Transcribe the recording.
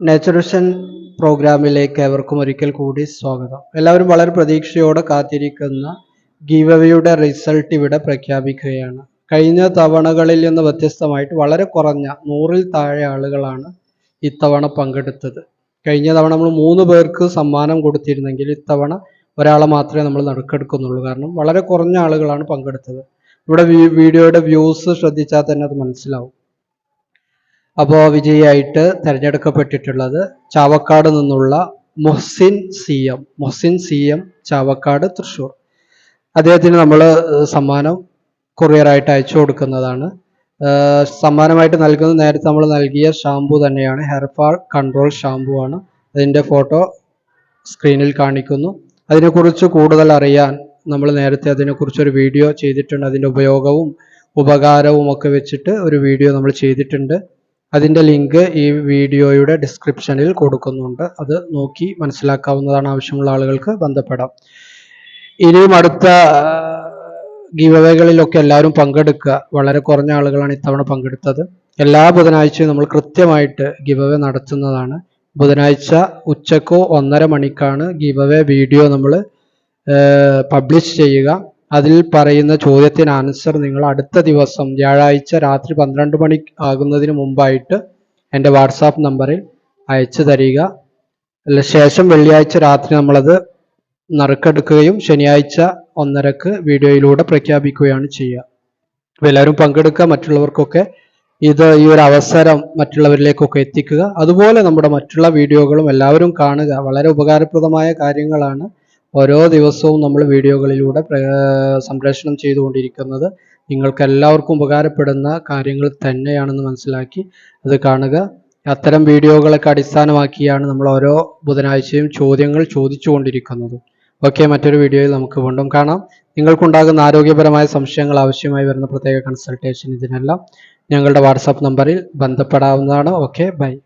നേച്ചുറേഷൻ പ്രോഗ്രാമിലേക്ക് ഏവർക്കും ഒരിക്കൽ കൂടി സ്വാഗതം. എല്ലാവരും വളരെ പ്രതീക്ഷയോടെ കാത്തിരിക്കുന്ന ഗീവവയുടെ റിസൾട്ട് ഇവിടെ പ്രഖ്യാപിക്കുകയാണ്. കഴിഞ്ഞ തവണകളിൽ നിന്ന് വ്യത്യസ്തമായിട്ട് വളരെ കുറഞ്ഞ നൂറിൽ താഴെ ആളുകളാണ് ഇത്തവണ പങ്കെടുത്തത്. കഴിഞ്ഞ തവണ നമ്മൾ മൂന്ന് പേർക്ക് സമ്മാനം കൊടുത്തിരുന്നെങ്കിൽ ഇത്തവണ ഒരാളെ മാത്രമേ നമ്മൾ നറുക്കെടുക്കുന്നുള്ളൂ കാരണം വളരെ കുറഞ്ഞ ആളുകളാണ് പങ്കെടുത്തത്. ഇവിടെ വീഡിയോയുടെ വ്യൂസ് ശ്രദ്ധിച്ചാൽ തന്നെ അത് മനസ്സിലാവും. അപ്പോൾ വിജയിയായിട്ട് തിരഞ്ഞെടുക്കപ്പെട്ടിട്ടുള്ളത് ചാവക്കാട് നിന്നുള്ള Mohsin C M. Mohsin C M Chavakkad Thrissur. അദ്ദേഹത്തിന് നമ്മൾ സമ്മാനം കൊറിയറായിട്ട് അയച്ചു കൊടുക്കുന്നതാണ്. സമ്മാനമായിട്ട് നൽകുന്നത് നേരത്തെ നമ്മൾ നൽകിയ ഷാംപൂ തന്നെയാണ്. ഹെർഫാൾ കൺട്രോൾ ഷാംപൂ ആണ്. അതിന്റെ ഫോട്ടോ സ്ക്രീനിൽ കാണിക്കുന്നു. അതിനെക്കുറിച്ച് കൂടുതൽ അറിയാൻ നമ്മൾ നേരത്തെ അതിനെക്കുറിച്ച് ഒരു വീഡിയോ ചെയ്തിട്ടുണ്ട്. അതിന്റെ ഉപയോഗവും ഉപകാരവും ഒക്കെ വെച്ചിട്ട് ഒരു വീഡിയോ നമ്മൾ ചെയ്തിട്ടുണ്ട്. അതിന്റെ ലിങ്ക് ഈ വീഡിയോയുടെ ഡിസ്ക്രിപ്ഷനിൽ കൊടുക്കുന്നുണ്ട്. അത് നോക്കി മനസ്സിലാക്കാവുന്നതാണ് ആവശ്യമുള്ള ആളുകൾക്ക് ബന്ധപ്പെടാം. ഇനിയും അടുത്ത ഗീവവേകളിലൊക്കെ എല്ലാവരും പങ്കെടുക്കുക. വളരെ കുറഞ്ഞ ആളുകളാണ് ഇത്തവണ പങ്കെടുത്തത്. എല്ലാ ബുധനാഴ്ചയും നമ്മൾ കൃത്യമായിട്ട് ഗീവവേ നടത്തുന്നതാണ്. ബുധനാഴ്ച ഉച്ചക്കോ ഒന്നര മണിക്കാണ് ഗീവവേ വീഡിയോ നമ്മൾ പബ്ലിഷ് ചെയ്യുക. അതിൽ പറയുന്ന ചോദ്യത്തിന് ആൻസർ നിങ്ങൾ അടുത്ത ദിവസം വ്യാഴാഴ്ച രാത്രി പന്ത്രണ്ട് മണി ആകുന്നതിന് മുമ്പായിട്ട് എന്റെ വാട്സാപ്പ് നമ്പറിൽ അയച്ചു തരിക. അല്ല ശേഷം വെള്ളിയാഴ്ച രാത്രി നമ്മളത് നറുക്കെടുക്കുകയും ശനിയാഴ്ച ഒന്നരക്ക് വീഡിയോയിലൂടെ പ്രഖ്യാപിക്കുകയാണ് ചെയ്യുക. എല്ലാവരും പങ്കെടുക്കുക മറ്റുള്ളവർക്കൊക്കെ ഇത് ഈ ഒരു അവസരം മറ്റുള്ളവരിലേക്കൊക്കെ എത്തിക്കുക. അതുപോലെ നമ്മുടെ മറ്റുള്ള വീഡിയോകളും എല്ലാവരും കാണുക. വളരെ ഉപകാരപ്രദമായ കാര്യങ്ങളാണ്. ഓരോ ദിവസവും നമ്മൾ വീഡിയോകളിലൂടെ പ്ര- സംപ്രേഷണം ചെയ്തുകൊണ്ടിരിക്കുന്നത് നിങ്ങൾക്ക് എല്ലാവർക്കും ഉപകാരപ്പെടുന്ന കാര്യങ്ങൾ തന്നെയാണെന്ന് മനസ്സിലാക്കി അത് കാണുക. അത്തരം വീഡിയോകളൊക്കെ അടിസ്ഥാനമാക്കിയാണ് നമ്മൾ ഓരോ ബുധനാഴ്ചയും ചോദ്യങ്ങൾ ചോദിച്ചുകൊണ്ടിരിക്കുന്നത്. ഓക്കെ മറ്റൊരു വീഡിയോയിൽ നമുക്ക് വീണ്ടും കാണാം. നിങ്ങൾക്കുണ്ടാകുന്ന ആരോഗ്യപരമായ സംശയങ്ങൾ ആവശ്യമായി വരുന്ന പ്രത്യേക കൺസൾട്ടേഷൻ ഇതിനെല്ലാം ഞങ്ങളുടെ വാട്സാപ്പ് നമ്പറിൽ ബന്ധപ്പെടാവുന്നതാണ്. Okay bye.